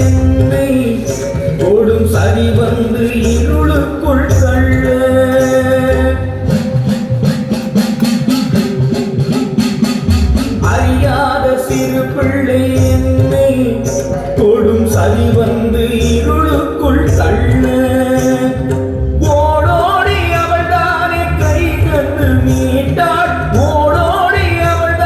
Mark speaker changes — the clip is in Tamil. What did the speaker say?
Speaker 1: என்னை ஓடும் சரி வந்து இருளுக்குள் தள்ள. அறியாத சிறு பிள்ளை என்னை ஓடும் சரி வந்து இருளுக்குள் தள்ள. ஓடோடி அவள் தானே கை கண்டு மீட்டாள் ஓடோடி அவள்